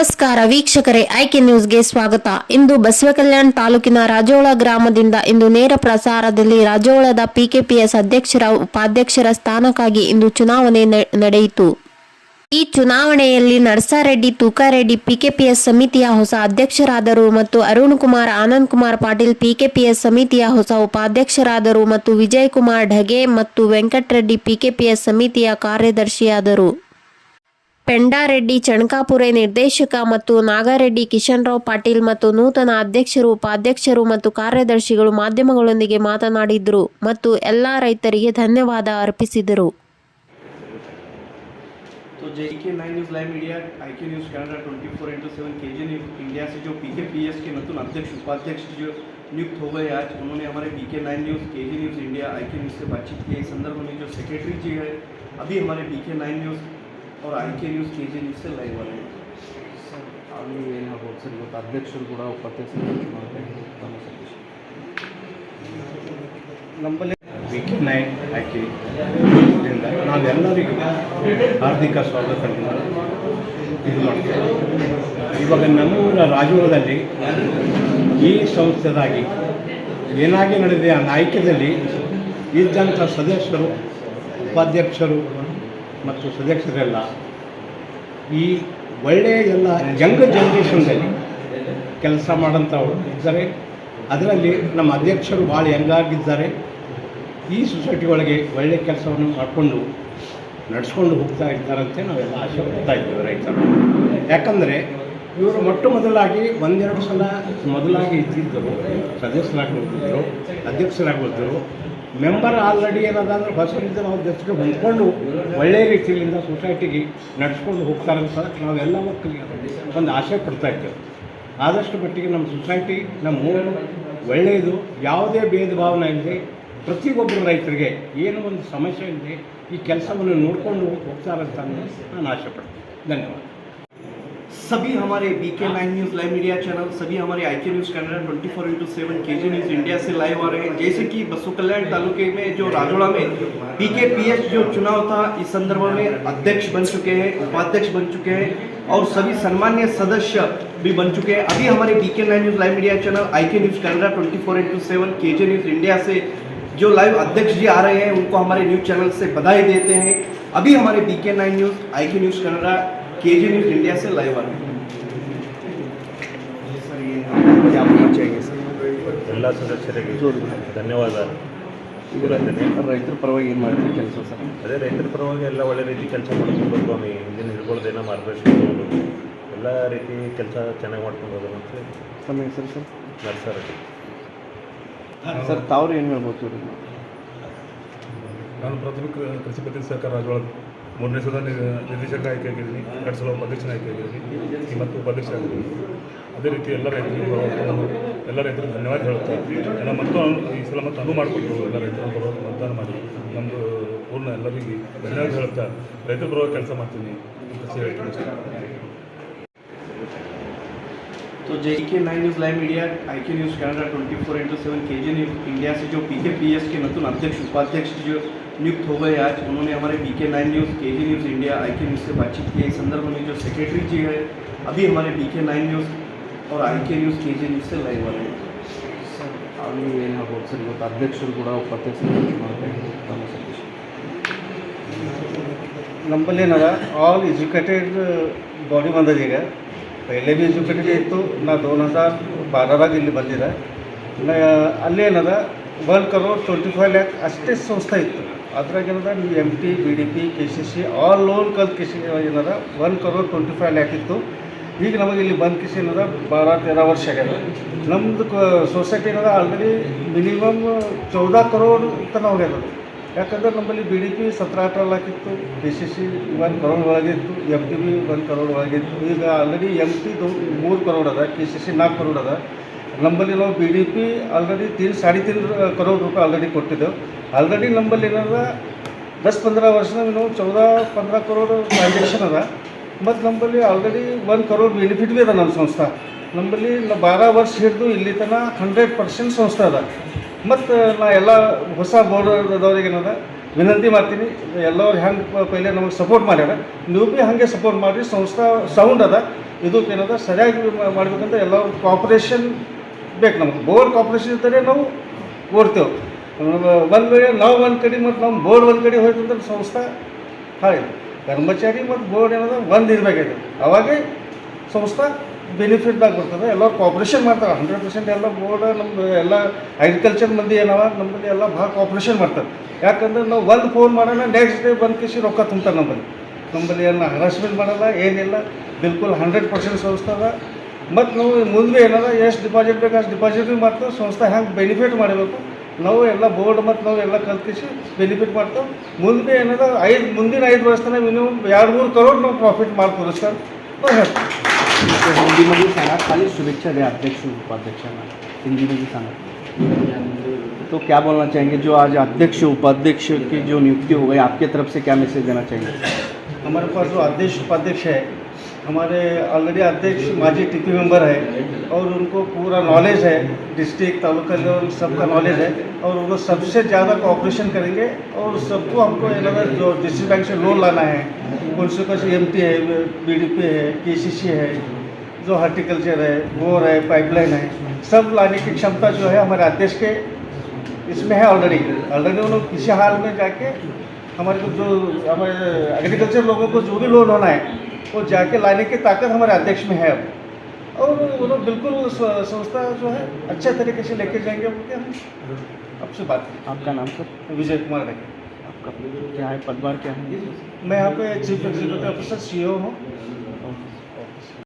ನಮಸ್ಕಾರ ವೀಕ್ಷಕರೇ, ಆಯ್ಕೆ ನ್ಯೂಸ್ಗೆ ಸ್ವಾಗತ. ಇಂದು ಬಸವಕಲ್ಯಾಣ ತಾಲೂಕಿನ ರಾಜೋಳ ಗ್ರಾಮದಿಂದ ಇಂದು ನೇರ ಪ್ರಸಾರದಲ್ಲಿ ರಾಜೋಳದ ಪಿಕೆಪಿಎಸ್ ಅಧ್ಯಕ್ಷರ, ಉಪಾಧ್ಯಕ್ಷರ ಸ್ಥಾನಕ್ಕಾಗಿ ಇಂದು ಚುನಾವಣೆ ನಡೆಯಿತು. ಈ ಚುನಾವಣೆಯಲ್ಲಿ ನರಸಾರೆಡ್ಡಿ, ತೂಕಾರೆಡ್ಡಿ ಪಿಕೆಪಿಎಸ್ ಸಮಿತಿಯ ಹೊಸ ಅಧ್ಯಕ್ಷರಾದರು ಮತ್ತು ಅರುಣ್ ಕುಮಾರ್ ಆನಂದ್ ಕುಮಾರ್ ಪಾಟೀಲ್ ಪಿಕೆಪಿಎಸ್ ಸಮಿತಿಯ ಹೊಸ ಉಪಾಧ್ಯಕ್ಷರಾದರು ಮತ್ತು ವಿಜಯ್ ಕುಮಾರ್ ಢಗೆ ಮತ್ತು ವೆಂಕಟರೆಡ್ಡಿ ಪಿಕೆಪಿಎಸ್ ಸಮಿತಿಯ ಕಾರ್ಯದರ್ಶಿಯಾದರು. ಪೆಂಡಾರೆಡ್ಡಿ ಚಣಕಾಪುರೆ ನಿರ್ದೇಶಕ ಮತ್ತು ನಾಗಾರೆಡ್ಡಿ ಕಿಶನ್ ರಾವ್ ಪಾಟೀಲ್ ಮತ್ತು ನೂತನ ಅಧ್ಯಕ್ಷರು ಉಪಾಧ್ಯಕ್ಷರು ಮತ್ತು ಕಾರ್ಯದರ್ಶಿಗಳು ಮಾಧ್ಯಮಗಳೊಂದಿಗೆ ಮಾತನಾಡಿದರು ಮತ್ತು ಎಲ್ಲಾ ರೈತರಿಗೆ ಧನ್ಯವಾದ ಅರ್ಪಿಸಿದರು तो J K nine news live media I K news Kannada twenty four into seven K G news India से जो पी के पी एस के नतून अध्यक्ष उपाध्यक्ष जो नियुक्त हो गए आज उन्होंने हमारे B K nine news K G news India I K news से बातचीत की इस संदर्भ में जो सेक्रेटरी जी है अभी हमारे बी के नाइन न्यूज़ ಅವ್ರ ಆಯ್ಕೆ ನ್ಯೂಸ್ ಕೆ ಜಿ ನ್ಯೂಸೇ ಲೈವ್ ಅಲ್ಲಿ ಅಲ್ಲಿ ಏನು ಮಾಡ್ಬೋದು ಸರ್? ಇವತ್ತು ಅಧ್ಯಕ್ಷರು ಕೂಡ ಉಪಾಧ್ಯಕ್ಷ ನಮ್ಮಲ್ಲಿ ವಿಕಿ ನೈಟ್ ಹಾಕಿ ನಾವೆಲ್ಲರಿಗೂ ಹಾರ್ದಿಕ ಸ್ವಾಗತ ಇದು ಮಾಡ್ತೇವೆ. ಇವಾಗ ನಮ್ಮೂರ ರಾಜೂರದಲ್ಲಿ ಈ ಸಂಸ್ಥೆದಾಗಿ ಏನಾಗಿ ನಡೆದಿದೆ ಆ ಆಯ್ಕೆದಲ್ಲಿ ಇದ್ದಂಥ ಸದಸ್ಯರು, ಉಪಾಧ್ಯಕ್ಷರು ಮತ್ತು ಸದಸ್ಯರೆಲ್ಲ ಈ ಒಳ್ಳೆಯ ಎಲ್ಲ ಯಂಗ್ ಜನ್ರೇಷನ್ದಲ್ಲಿ ಕೆಲಸ ಮಾಡೋಂಥವ್ರು ಇದ್ದಾರೆ. ಅದರಲ್ಲಿ ನಮ್ಮ ಅಧ್ಯಕ್ಷರು ಭಾಳ ಯಂಗಾಗಿದ್ದಾರೆ ಈ ಸೊಸೈಟಿ ಒಳಗೆ ಒಳ್ಳೆಯ ಕೆಲಸವನ್ನು ಮಾಡಿಕೊಂಡು ನಡೆಸ್ಕೊಂಡು ಹೋಗ್ತಾ ಇದ್ದಾರಂತೆ ನಾವೆಲ್ಲ ಆಶೆ ಪಡ್ತಾ ಇದ್ದೇವೆ ರೈತರು. ಯಾಕಂದರೆ ಇವರು ಮೊಟ್ಟ ಮೊದಲಾಗಿ ಒಂದೆರಡು ಸಲ ಮೊದಲಾಗಿ ಇದ್ದಿದ್ದರು, ಸದಸ್ಯರಾಗಿ ಹೋಗಿದ್ದರು, ಅಧ್ಯಕ್ಷರಾಗಿ ಹೋದರು ಮೆಂಬರ್ ಆಲ್ರೆಡಿ ಏನದಂದ್ರೆ ಹೊಸರಿಂದ ನಾವು ಜೊತೆಗೆ ಹೊಂದ್ಕೊಂಡು ಒಳ್ಳೆಯ ರೀತಿಯಿಂದ ಸೊಸೈಟಿಗೆ ನಡೆಸ್ಕೊಂಡು ಅಂತ ನಾವೆಲ್ಲ ಮಕ್ಕಳಿಗೆ ಒಂದು ಆಸೆ ಪಡ್ತಾ ಇದ್ದೇವೆ. ಆದಷ್ಟು ಮಟ್ಟಿಗೆ ನಮ್ಮ ಸೊಸೈಟಿ ನಮ್ಮ ಊರು ಒಳ್ಳೆಯದು. ಯಾವುದೇ ಭೇದ ಭಾವನೆ ಇಲ್ಲದೆ ಪ್ರತಿಯೊಬ್ಬರು ರೈತರಿಗೆ ಏನು ಒಂದು ಸಮಸ್ಯೆ ಇಲ್ಲದೆ ಈ ಕೆಲಸವನ್ನು ನೋಡಿಕೊಂಡು ಹೋಗ್ತಾರಂತ ನಾನು ಆಸೆ ಪಡ್ತೀನಿ. ಧನ್ಯವಾದ. सभी हमारे B K nine news live media channel सभी हमारे I K news Canada twenty four into seven K G news India से लाइव आ रहे हैं। जैसे कि बसु कल्याण तालुके में जो राजोड़ा में पी के पी एस जो चुनाव था, इस संदर्भ में अध्यक्ष बन चुके हैं, उपाध्यक्ष बन चुके हैं और सभी सम्मान्य सदस्य भी बन चुके हैं। अभी हमारे B K nine news live media channel I K news Canada twenty four into seven K G news India से जो लाइव अध्यक्ष जी आ रहे हैं, उनको हमारे न्यूज़ चैनल से बधाई देते हैं। अभी हमारे बी के नाइन न्यूज़ आई K news Canada के जी न्यूज़ इंडिया से लाइव आ रहे हैं ಸರ್ ಏನು ಯಾವ ಮುಂಚೆಗೆ ಸರ್ ಎಲ್ಲ ಸದಸ್ಯರಿಗೆ ಧನ್ಯವಾದ ಈಗ ರೈತರ ಪರವಾಗಿ ಏನು ಮಾಡ್ತೀವಿ ಕೆಲಸ ಸರ್ ಅದೇ ರೈತರ ಪರವಾಗಿ ಎಲ್ಲ ಒಳ್ಳೆ ರೀತಿ ಕೆಲಸ ಮಾಡ್ಕೊಂಡು ಸ್ವಾಮಿ ಹಿಂದಿನ ಹಿಡ್ಕೊಳ್ಳೋದೇನೋ ಮಾರ್ಗದರ್ಶನ ತಗೊಂಡು ಎಲ್ಲ ರೀತಿ ಕೆಲಸ ಚೆನ್ನಾಗಿ ಮಾಡ್ಕೊಂಡು ಹೋಗೋದು ಅಂತ ಹೇಳಿ ತಮ್ಮ ಹೆಸರು ಸರ್ ನಡ್ಸಾರೆ ಸರ್ ತಾವ್ರು ಏನು ಹೇಳ್ಬೋದು ಇವ್ರಿಗೆ ನಾನು ಪ್ರಾಥಮಿಕ ಕೃಷಿ ಪತ್ತಿನ ಸಹಕಾರ ರಾಜೊಳಗೆ ಮೂರನೇ ಸಲ ನಿ- ನಿರ್ದೇಶಕ ಆಯ್ಕೆ ಆಗಿದ್ದೀನಿ ಎರಡು ಸಲ ಉಪಾಧ್ಯಕ್ಷನ ಆಯ್ಕೆ ಆಗಿದ್ದೀನಿ ಈ ಮತ್ತು ಉಪಾಧ್ಯಕ್ಷ ಆಗಿದ್ದೀನಿ ಅದೇ ರೀತಿ ಎಲ್ಲ ರೈತರಿಗೆ ನಾನು ಎಲ್ಲ ರೈತರಿಗೆ ಧನ್ಯವಾದ ಹೇಳುತ್ತಾ ನಾನು ಮತ್ತು ಈ ಸಲ ಮತ್ತು ಅನುವು ಮಾಡಿಕೊಟ್ರು ಎಲ್ಲ ರೈತರು ಬರೋದು ಮತದಾನ ಮಾಡಿ ನಮ್ಮದು ಪೂರ್ಣ ಎಲ್ಲರಿಗೆ ಧನ್ಯವಾದ ಹೇಳುತ್ತಾ ರೈತರ ಪರವಾಗಿ ಕೆಲಸ ಮಾಡ್ತೀನಿ ಅಂತ ಹೇಳ್ತೀನಿ ಅಷ್ಟೇ. तो J K nine news live media I K news Kannada twenty four into seven K G news India से जो पी के पी एस के नतून अध्यक्ष उपाध्यक्ष जो नियुक्त हो गए आज उन्होंने हमारे B K nine news K G news India I K news से बातचीत की इस संदर्भ में जो सेक्रेटरी जी है अभी हमारे बी के नाइन न्यूज़ और आई K news K G news से लाइव आ रहे हैं ಆಗಲಿ ಏನಾಗ್ಬೋದು ಸರ್ ಇವತ್ತು ಅಧ್ಯಕ್ಷರು ಕೂಡ ಉಪಾಧ್ಯಕ್ಷರು ಚುನಾವಣೆ ತಮ್ಮ ಸತೀಶ್ ನಮ್ಮಲ್ಲಿ ಏನದ ಆಲ್ ಎಜುಕೇಟೆಡ್ ಬಾಡಿ ಬಂದದ ಈಗ ಪೈಲೆ ಬಿ ಎಜುಕೇಟೆಡ್ ಇತ್ತು ನಾ ದೋನ್ ಹಜಾರ್ ಬಾರರಾಗ ಇಲ್ಲಿ ಬಂದಿದೆ ನಾ ಅಲ್ಲಿ ಏನದ one crore twenty five lakh ಅಷ್ಟೇ ಸಂಸ್ಥೆ ಇತ್ತು ಅದ್ರಾಗ ನೀವು M T B D P K C C all loan ಕಲ್ತು ಕೆ ಸಿ ಏನದ one crore twenty five lakh ಇತ್ತು. ಈಗ ನಮಗೆ ಇಲ್ಲಿ ಬಂದ್ ಕಿಸಿ ಏನದ, ಬಾರ ತೆರ ವರ್ಷ ಆಗ್ಯದ. ನಮ್ಮದು ಸೊಸೈಟಿ ಏನದ ಆಲ್ರೆಡಿ ಮಿನಿಮಮ್ ಚೌದ ಕರೋಡ್ ತನಕ ಹೋಗ್ಯದ. ಯಾಕಂದ್ರೆ ನಮ್ಮಲ್ಲಿ ಬಿ ಡಿ ಪಿ ಸತ್ರ ಲಾಕ್ ಇತ್ತು K C C one crore ಒಳಗಿತ್ತು M T B one crore ಒಳಗಿತ್ತು ಈಗ ಆಲ್ರೆಡಿ ಎಂ ಟಿ ಮೂರು ಕರೋಡ್ ಅದ ಕೆ ಸಿ ಸಿ ನಾಲ್ಕು ಕರೋಡ್ ಅದ. ನಮ್ಮಲ್ಲಿ ನಾವು ಬಿ ಡಿ ಪಿ ಆಲ್ರೆಡಿ ತೀನ್, ಸಾಡಿ ತೀನ್ ಕರೋಡ್ ರೂಪಾಯಿ ಆಲ್ರೆಡಿ ಕೊಟ್ಟಿದ್ದೆವು ಆಲ್ರೆಡಿ ನಮ್ಮಲ್ಲಿ ಏನದ ದಸ್ ಪಂದ್ರ ವರ್ಷದಾಗ ನಾವು ಚೌದ ಪಂದ್ರ ಕರೋಡ್ ಟ್ರಾನ್ಸಾಕ್ಷನ್ ಅದ. ಮತ್ತು ನಮ್ಮಲ್ಲಿ ಆಲ್ರೆಡಿ ಒಂದು ಕರೋಡ್ ಬೆನಿಫಿಟ್ ಭೀ ಅದ ನಮ್ಮ ಸಂಸ್ಥೆ. ನಮ್ಮಲ್ಲಿ ಬಾರ ವರ್ಷ ಹಿಡಿದು ಇಲ್ಲಿ ತನಕ ಹಂಡ್ರೆಡ್ ಪರ್ಸೆಂಟ್ ಸಂಸ್ಥೆ ಅದ. ಮತ್ತು ನಾ ಎಲ್ಲ ಹೊಸ ಬೋರ್ಡ್ ಏನದ, ವಿನಂತಿ ಮಾಡ್ತೀನಿ ಎಲ್ಲರೂ ಹೆಂಗೆ ಪೈಲೆ ನಮಗೆ ಸಪೋರ್ಟ್ ಮಾಡ್ಯಾರ. ನೀವು ಭೀ ಹಾಗೆ ಸಪೋರ್ಟ್ ಮಾಡಿರಿ, ಸಂಸ್ಥೆ ಸೌಂಡ್ ಅದ. ಇದಕ್ಕೆ ಏನದ, ಸರಿಯಾಗಿ ಮಾಡ್ಬೇಕಂತ ಎಲ್ಲರೂ ಕಾಪರೇಷನ್ ಬೇಕು ನಮಗೆ. ಬೋರ್ ಕಾಪ್ರೇಷನ್ ಇದ್ದರೆ ನಾವು ಓಡ್ತೇವೆ. ಒಂದು ವೇಳೆ ನಾವು ಒಂದು ಕಡೆ ಮತ್ತು ನಮ್ಮ ಬೋರ್ಡ್ ಒಂದು ಕಡೆ ಹೋಯ್ತಂದ್ರೆ ಸಂಸ್ಥೆ ಹಾಗೆ ಕರ್ಮಚಾರಿ ಮತ್ತು ಬೋರ್ಡ್ ಏನದ? ಒಂದು ಇರಬೇಕಾಯ್ತು. ಅವಾಗೇ ಸಂಸ್ಥೆ ಬೆನಿಫಿಟ್ದಾಗ ಬರ್ತದೆ ಎಲ್ಲ ಕಾಪ್ರೇಷನ್ ಮಾಡ್ತಾರೆ. ಹಂಡ್ರೆಡ್ ಪರ್ಸೆಂಟ್ ಎಲ್ಲ ಬೋರ್ಡ್ ನಮ್ಮದು ಎಲ್ಲ ಅಗ್ರಿಕಲ್ಚರ್ ಮಂದಿ ಏನವ? ನಮ್ಮಲ್ಲಿ ಎಲ್ಲ ಭಾಳ ಕಾಪ್ರೇಷನ್ ಮಾಡ್ತಾರೆ. ಯಾಕಂದ್ರೆ ನಾವು ಒಂದು ಫೋನ್ ಮಾಡೋಣ ನೆಕ್ಸ್ಟ್ ಡೇ ಬಂದು ಕೇಸಿ ರೊಕ್ಕ ತುಂಬ್ತಾರೆ ನಮ್ಮಲ್ಲಿ ನಮ್ಮಲ್ಲಿ ಏನು ಹರಾಸ್ಮೆಂಟ್ ಮಾಡಲ್ಲ, ಏನಿಲ್ಲ. ಬಿಲ್ಕುಲ್ ಹಂಡ್ರೆಡ್ ಪರ್ಸೆಂಟ್ ಸಂಸ್ಥೆ ಅದ. ಮತ್ತು ನಾವು ಮುಂದೆ ಏನದ ಎಷ್ಟು ಡಿಪಾಸಿಟ್ ಬೇಕು ಅಷ್ಟು ಡಿಪಾಸಿಟ್ ಭೀ ಮಾಡ್ತೇವೆ ಸಂಸ್ಥೆ ಹೆಂಗೆ ಬೆನಿಫಿಟ್ ಮಾಡಬೇಕು ನಾವು ಎಲ್ಲ ಬೋರ್ಡ್ ಮತ್ತು ನಾವು ಎಲ್ಲ ಕಲ್ತಿಸಿ ಬೆನಿಫಿಟ್ ಮಾಡ್ತೇವೆ ಮುಂದೆ ಏನದ ಐದು ಮುಂದಿನ ಐದು ವರ್ಷ ತನಕ ಮಿನಿಮಮ್ ಎರಡು ಮೂರು ಕರೋಡ್ ನಾವು ಪ್ರಾಫಿಟ್ ಮಾಡ್ತೀವಿ ಸರ್ ನಾವು ಹೇಳ್ತೀವಿ हिंदीमध्ये सांगा खाली शुभेच्छा द्या अध्यक्ष उपाध्यक्षांना हिंदीमध्ये सांगा तो क्या बोलना चाहेंगे जो आज अध्यक्ष उपाध्यक्ष की जो नियुक्ति हो गई आपके तरफ से क्या मैसेज देना चाहेंगे हमारे पास जो अध्यक्ष उपाध्यक्ष है हमारे ऑलरेडी अध्यक्ष, माजी टीपी मेंबर है और उनको पूरा नॉलेज है डिस्ट्रिक्ट तालुका लेवल सबका नॉलेज है और वो सबसे ज़्यादा कोऑपरेशन करेंगे और सबको हमको ये लगा जो डिस्ट्रिक्ट बैंक से लोन लाना है कौन से कौन से एम है बीडीपी है के है जो हॉर्टिकल्चर है बोर है पाइपलाइन है, सब लाने की क्षमता जो है हमारे अध्यक्ष के इसमें है ऑलरेडी ऑलरेडी उन्होंने किसी हाल में जाके हमारे को जो, हमारे एग्रीकल्चर लोगों को जो भी लोन होना है वो जाके लाने की ताकत हमारे अध्यक्ष में है अब। और वो लोग बिल्कुल संस्था जो है अच्छे तरीके से लेके जाएँगे बोल हम आपसे बात आपका नाम सर? विजय कुमार है आपका क्या है पदवार क्या है? मैं यहाँ पे chief executive officer C O हूँ।